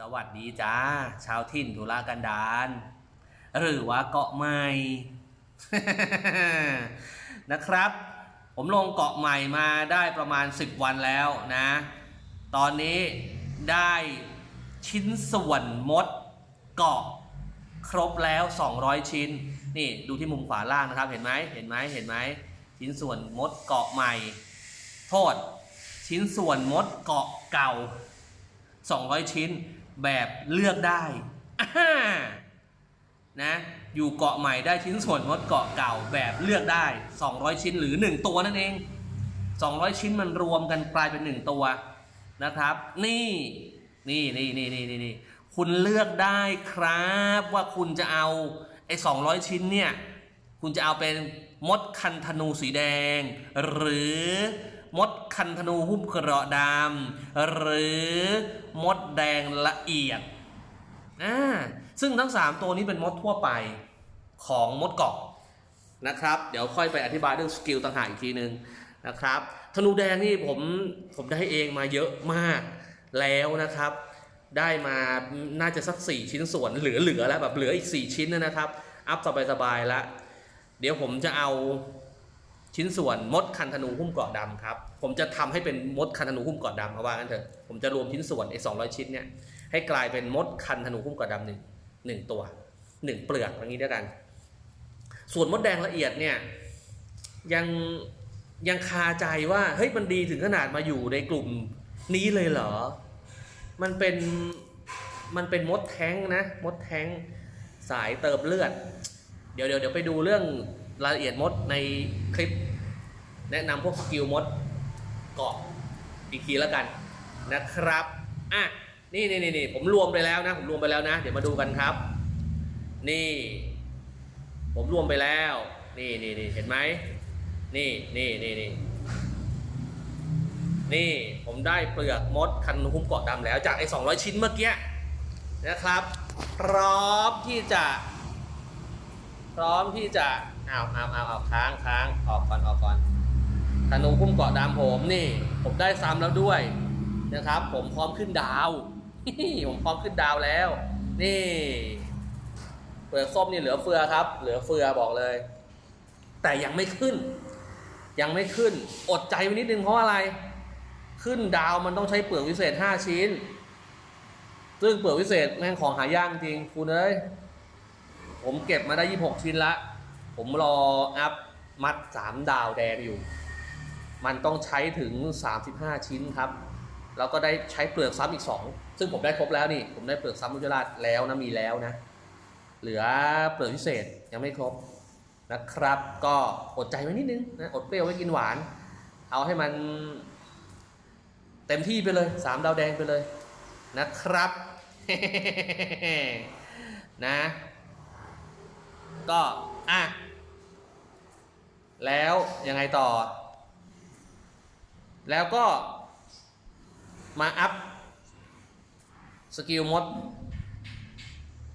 สวัสดีจ้า ชาวถิ่นธุระกันดารหรือว่าเกาะใหม่ นะครับ ผมลงเกาะใหม่มาได้ประมาณ 10 วันแล้วนะ ตอนนี้ได้ชิ้นส่วนมดเกาะครบแล้ว 200 ชิ้น นี่ดูที่มุมขวาล่างนะครับ เห็นไหมเห็นไหมเห็นไหมชิ้นส่วนมดเกาะใหม่ โทษ ชิ้นส่วนมดเกาะเก่า 200 ชิ้น แบบเลือกได้นะอยู่เกาะใหม่ได้ชิ้นส่วนมดเกาะเก่าแบบเลือกได้ 200 ชิ้นหรือ 1 ตัวนั่นเอง 200 ชิ้นมันรวมกันกลายเป็น 1 ตัวนะครับนี่นี่นี่นี่นี่นี่นี่คุณเลือกได้ครับว่าคุณจะเอาไอ้200 ชิ้นเนี่ย คุณจะเอาเป็นมดคันธนูสีแดง หรือมดคันธนูหุ้มเกราะดำหรือ มดแดงละเอียดอ่าซึ่งทั้ง 3 ตัวนี้เป็นมดทั่วไปของมดเกาะนะครับ เดี๋ยวค่อยไปอธิบายเรื่องสกิลต่างหากอีกทีนึงนะครับธนูแดงนี่ผมผมได้เองมาเยอะมากแล้วนะครับ ได้มาน่าจะสัก 4 ชิ้นส่วนเหลือๆแล้วแบบเหลืออีก 4 ชิ้นนะครับ อัพสบายๆแล้ว เดี๋ยวผมจะเอา ชิ้นส่วนมดคันธนูหุ้มเกราะดำครับ ผมจะทำให้เป็นมดคันธนูหุ้มเกราะดำเอาว่างั้นเถอะ ผมจะรวมชิ้นส่วนไอ้สองชิ้นเนี่ยให้กลายเป็นมดคันธนูหุ้มเกราะดำหนึ่งหนึ่งตัวหนึ่งเปลือกอย่างนี้ด้วยกัน ส่วนมดแดงละเอียดเนี่ยยังยังคาใจว่าเฮ้ยมันดีถึงขนาดมาอยู่ในกลุ่มนี้เลยเหรอ มันเป็นมันเป็นมดแท้งนะมดแท้งสายเติมเลือด เดี๋ยวเดี๋ยวเดี๋ยวไปดูเรื่อง รายละเอียดมดในคลิป แนะนำพวกสกิลมดเกาะอีกทีแล้วกันนะครับอะนี่นี่นี่นผมรวมไปแล้วนะ ผมรวมไปแล้วนะ เดี๋ยวมาดูกันครับ นี่ ผมรวมไปแล้ว นี่นี่นี่เห็นไหมนี่นี่นี่นี่นี่ผมได้เปลือกมดคันหุ้มเกาะดำแล้วจากไอ้200 ชิ้นเมื่อกี้นะครับ พร้อมที่จะ พร้อมที่จะเอาเอาเอาเอาค้างค้างออกก่อนออกก่อนธนูพุ่มเกาะดำผมนี่ ผมได้ซ้ำแล้วด้วยนะครับ ผมพร้อมขึ้นดาวผมพร้อมขึ้นดาวแล้ว นี่เปลือกส้มนี่เหลือเฟือครับ เหลือเฟือบอกเลย แต่ยังไม่ขึ้น ยังไม่ขึ้น อดใจไว้นิดนึงเพราะอะไร ขึ้นดาวมันต้องใช้เปลือกวิเศษ 5 ชิ้น ซึ่งเปลือกวิเศษแม่งของหายากจริงคุณเอ้ย ผมเก็บมาได้ 26 ชิ้นละ ผมรออัพมัด 3 ดาวแดงอยู่ มันต้องใช้ถึง 35 ชิ้นครับ แล้วก็ได้ใช้เปลือกซ้ำอีก 2 ซึ่งผมได้ครบแล้วนี่ ผมได้เปลือกซ้ำลุจราชแล้วนะ มีแล้วนะ เหลือเปลือกพิเศษยังไม่ครบนะครับ ก็อดใจไว้นิดนึงนะอดเปรี้ยวไว้กินหวาน เอาให้มัน เต็มที่ไปเลย 3 ดาวแดงไปเลยนะครับนะ ก็อะแล้วยังไงต่อ แล้วก็มาอัพสกิลมด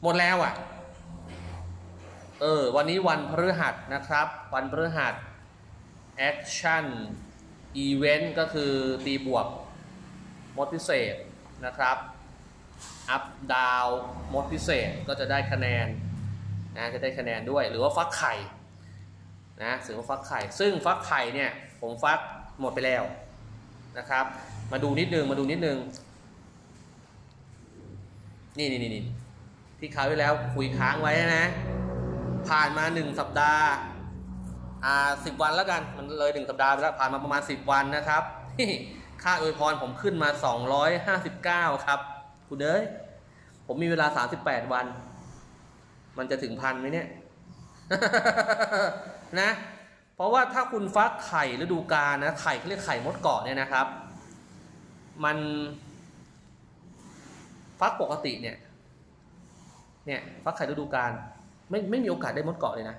หมดแล้วอะ่ะ เออ วันนี้วันพฤหัสนะครับ วันพฤหัสแอคชั่นอีเวนต์ก็คือตีบวก มดพิเศษนะครับ อัพดาวมดพิเศษก็จะได้คะแนน นะจะได้คะแนนด้วย หรือว่าฟักไข่นะถึงว่าฟักไข่ ซึ่งฟักไข่เนี่ยผมฟักหมดไปแล้วนะครับ มาดูนิดนึงมาดูนิดนึงนี่นี่นี่นี่ที่คราวที่แล้วคุยค้างไว้นะ ผ่านมาหนึ่งสัปดาห์อ่าสิบวันแล้วกันมันเลยหนึ่งสัปดาห์ไปแล้วผ่านมาประมาณสิบวันนะครับค่าอวยพรผมขึ้นมาสองร้อยห้าสิบเก้าครับ คุณเอ้ยผมมีเวลาสามสิบแปดวัน มันจะถึงพันไหมเนี่ย นะ เพราะว่าถ้าคุณฟักไข่ฤดูกาลนะ ไข่เขาเรียกไข่มดเกาะเนี่ยนะครับ มัน ฟักปกติเนี่ย เนี่ย ฟักไข่ฤดูกาลไม่ไม่มีโอกาสได้มดเกาะเลยนะ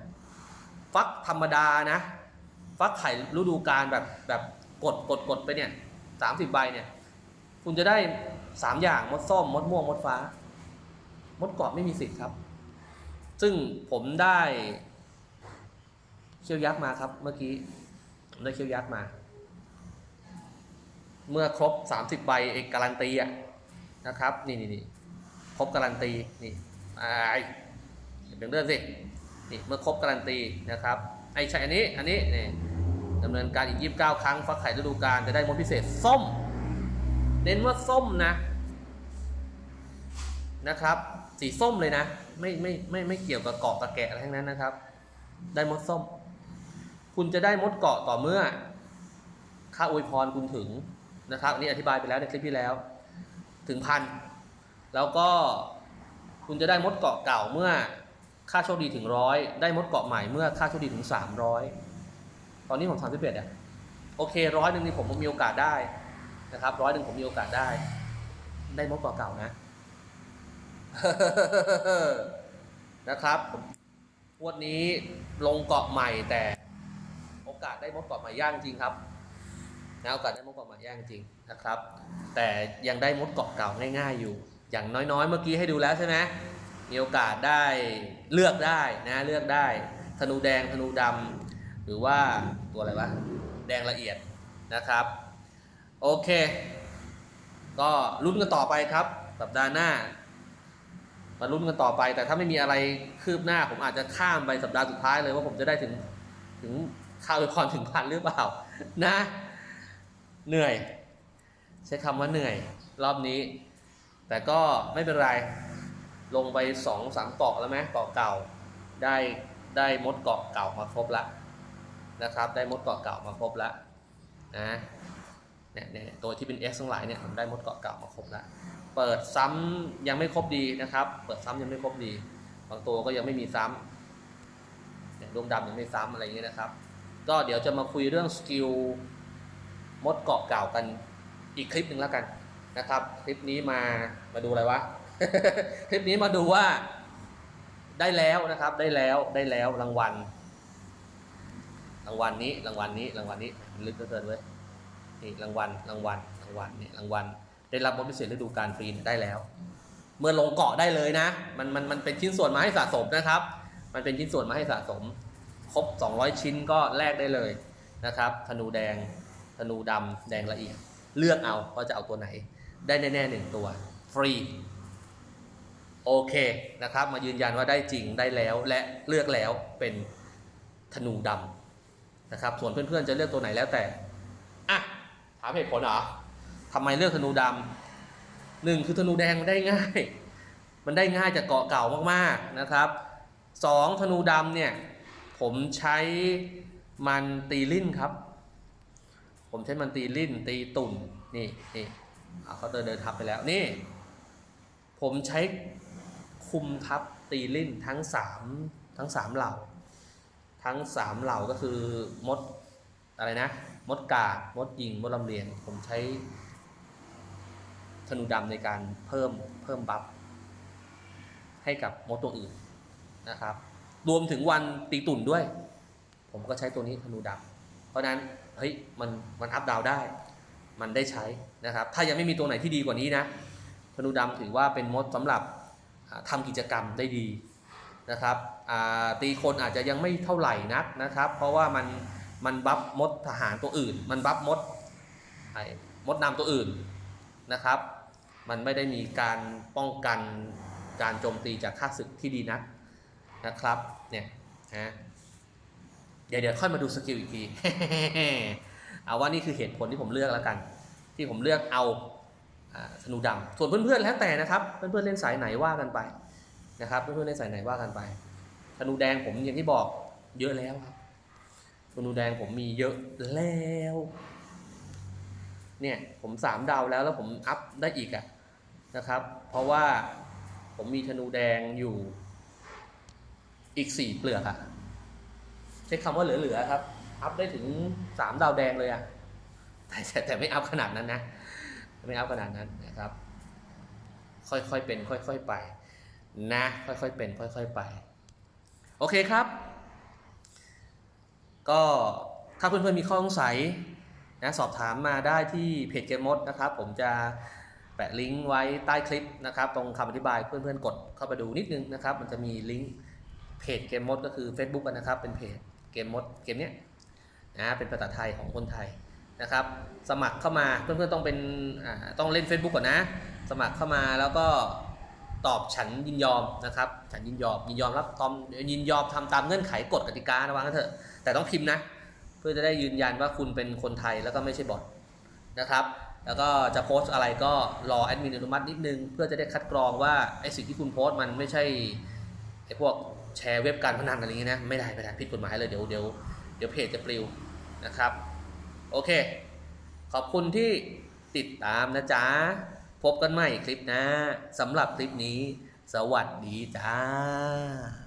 ฟักธรรมดานะ ฟักไข่ฤดูกาลแบบแบบกดกดกดไปเนี่ยสามสิบใบเนี่ย คุณจะได้สามอย่างมดส้มมดม่วงมดฟ้ามดเกาะไม่มีสิทธิ์ครับ ซึ่งผมได้เคี้ยวยักษ์มาครับ เมื่อกี้ผมได้เคี้ยวยักษ์มา เมื่อครบ 30 ใบเอกการันตีอะนะครับ นี่นี่นี่ครบการันตีนี่ไอ้เดี๋ยวเลื่อนสินี่เมื่อครบการันตีนะครับไอ้ใช่อันนี้อันนี้นี่ดำเนินการอีก 29 ครั้งฟักไข่ฤดูกาลจะได้มดพิเศษส้ม เน้นว่าส้มนะนะครับ สีส้มเลยนะ ไม่ไม่ไม่ไม่เกี่ยวกับเกาะกับแกะอะไรทั้งนั้นนะครับ ได้มดส้ม คุณจะได้มดเกาะต่อเมื่อค่าอวยพรคุณถึงนะครับอันนี้อธิบายไปแล้วในคลิปที่แล้ว ถึงพันแล้วก็คุณจะได้มดเกาะเก่าเมื่อค่าโชคดีถึงร้อยได้มดเกาะใหม่เมื่อค่าโชคดีถึงสามร้อยตอนนี้ผมสามสิบเอ็ดอะโอเคร้อยหนึ่งนี่ผมมีโอกาสได้นะครับร้อยหนึ่งผมมีโอกาสได้ ได้มดเกาะเก่านะ นะครับผมงวดนี้ลงเกาะใหม่แต่ โอกาสได้มดเกาะใหม่ย่างจริงครับนะโอกาสได้มดเกาะใหม่ย่างจริงนะครับ แต่ยังได้มดเกาะเก่าง่ายๆอยู่ อย่างน้อยๆ เมื่อกี้ให้ดูแล้วใช่ไหมมีโอกาสได้เลือกได้นะเลือกได้ธนูแดงธนูดำหรือว่าตัวอะไรวะแดงละเอียดนะครับ โอเค ก็ลุ้นกันต่อไปครับสัปดาห์หน้า มาลุ้นกันต่อไป แต่ถ้าไม่มีอะไรคืบหน้า ผมอาจจะข้ามไปสัปดาห์สุดท้ายเลยว่าผมจะได้ถึงถึงข้าวพรถึงพันหรือเปล่านะ เหนื่อย ใช้คำว่าเหนื่อยรอบนี้ แต่ก็ไม่เป็นไร ลงไปสองสามเกาะแล้วไหมเกาะเก่า ได้ได้มดเกาะเก่ามาครบแล้วนะครับ ได้มดเกาะเก่ามาครบแล้วนะเนี่ยเนี่ยตัวที่เป็น X ทั้งหลายเนี่ยผมได้มดเกาะเก่ามาครบแล้ว เปิดซ้ำยังไม่ครบดีนะครับ เปิดซ้ำยังไม่ครบดี บางตัวก็ยังไม่มีซ้ำเนี่ยดวงดำยังไม่ซ้ำอะไรอย่างเงี้ยนะครับ ก็เดี๋ยวจะมาคุยเรื่องสกิลมดเกาะเก่ากันอีกคลิปหนึ่งแล้วกันนะครับ คลิปนี้มามาดูอะไรวะ คลิปนี้มาดูว่าได้แล้วนะครับ ได้แล้วได้แล้วรางวัล รางวัลนี้รางวัลนี้รางวัลนี้ลึกเหลือเกินเว้ยนี่รางวัลรางวัลรางวัลนี่รางวัล ได้รับบทพิเศษฤดูกาลฟรีได้แล้ว เมื่อลงเกาะได้เลยนะ มันมันมันเป็นชิ้นส่วนมาให้สะสมนะครับ มันเป็นชิ้นส่วนมาให้สะสม ครบ 200 ชิ้นก็แลกได้เลยนะครับ ธนูแดง ธนูดำแดงละเอียด เลือกเอาว่าจะเอาตัวไหน ได้แน่ๆหนึ่งตัว ฟรี โอเคนะครับ มายืนยันว่าได้จริงได้แล้วและเลือกแล้วเป็นธนูดำนะครับ ส่วนเพื่อนๆจะเลือกตัวไหนแล้วแต่ อะ ถามเหตุผลเหรอ ทำไมเลือกธนูดำหนึ่งคือธนูแดงมันได้ง่าย มันได้ง่ายจากเกาะเก่ามากๆนะครับสองธนูดำเนี่ยผมใช้มันตีลิ่นครับ ผมใช้มันตีลิ่นตีตุ่นนี่นี่เขาเดินเดินทับไปแล้วนี่ ผมใช้คุมทับตีลิ่นทั้งสามทั้งสามเหล่า ทั้งสามเหล่าก็คือมดอะไรนะ มดกาดมดยิงมดลำเลียงผมใช้ นูดำในการเพิ่มเพิ่มบัฟให้กับมดตัวอื่นนะครับ รวมถึงวันตีตุ่นด้วย ผมก็ใช้ตัวนี้ธนูดำเพราะนั้นเฮ้ยมันมันอัพดาวได้ มันได้ใช้นะครับ ถ้ายังไม่มีตัวไหนที่ดีกว่านี้นะธนูดำถือว่าเป็นมดสำหรับอ่าทำกิจกรรมได้ดีนะครับตีคนอาจจะยังไม่เท่าไหร่นักนะครับ เพราะว่ามันมันบัฟมดทหารตัวอื่น มันบัฟมดมดนำตัวอื่นนะครับ มันไม่ได้มีการป้องกันการโจมตีจากข้าศึกที่ดีนักนะครับเนี่ยนะเดี๋ยวเดี๋ยวค่อยมาดูสกิลอีกทีเอาว่านี่คือเหตุผลที่ผมเลือกแล้วกัน ที่ผมเลือกเอาธนูดำส่วนเพื่อนๆแล้วแต่นะครับ เพื่อนๆเล่นสายไหนว่ากันไปนะครับ เพื่อนๆเล่นสายไหนว่ากันไปธนูแดงผมอย่างที่บอกเยอะแล้วครับธนูแดงผมมีเยอะแล้ว เนี่ยผมสามดาวแล้วแล้วผมอัพได้อีกอะ นะครับ เพราะว่าผมมีธนูแดงอยู่อีกสี่เปลือกอะใช้คำว่าเหลือๆครับ อัพได้ถึงสามดาวแดงเลยอะแต่แต่แต่ไม่อัพขนาดนั้นนะ ไม่อัพขนาดนั้นนะครับ ค่อยๆเป็น ค่อยๆไป นะ ค่อยๆเป็น ค่อยๆไป โอเคครับ ก็ถ้าเพื่อนๆมีข้อสงสัยนะสอบถามมาได้ที่เพจเกมมดนะครับ ผมจะ แปะลิงก์ไว้ใต้คลิปนะครับ ตรงคำอธิบายเพื่อนๆกดเข้าไปดูนิดนึงนะครับ มันจะมีลิงก์เพจเกมมดก็คือ Facebook นะครับ เป็นเพจเกมมดเกมเนี้ยนะเป็นภาษาไทยของคนไทยนะครับ สมัครเข้ามาเพื่อนๆต้องเป็นต้องเล่น Facebook ก่อนนะ สมัครเข้ามาแล้วก็ตอบฉันยินยอมนะครับ ฉันยินยอมยินยอมรับตอมยินยอมทำตามเงื่อนไขกฎกติกานะว่างั้นเถอะแต่ต้องพิมพ์นะ เพื่อจะได้ยืนยันว่าคุณเป็นคนไทยแล้วก็ไม่ใช่บอทนะครับ แล้วก็จะโพสต์อะไรก็รอแอดมินอนุมัตินิดนึง เพื่อจะได้คัดกรองว่าไอสิ่งที่คุณโพสต์มันไม่ใช่ไอพวกแชร์เว็บการพนันอะไรอย่างเงี้ยนะไม่ได้ไม่ได้ผิดกฎหมายเลยเดี๋ยวเดี๋ยวเดี๋ยวเพจจะปลิวนะครับ โอเค ขอบคุณที่ติดตามนะจ๊ะ พบกันใหม่คลิปหนะสำหรับคลิปนี้ สวัสดีจ้า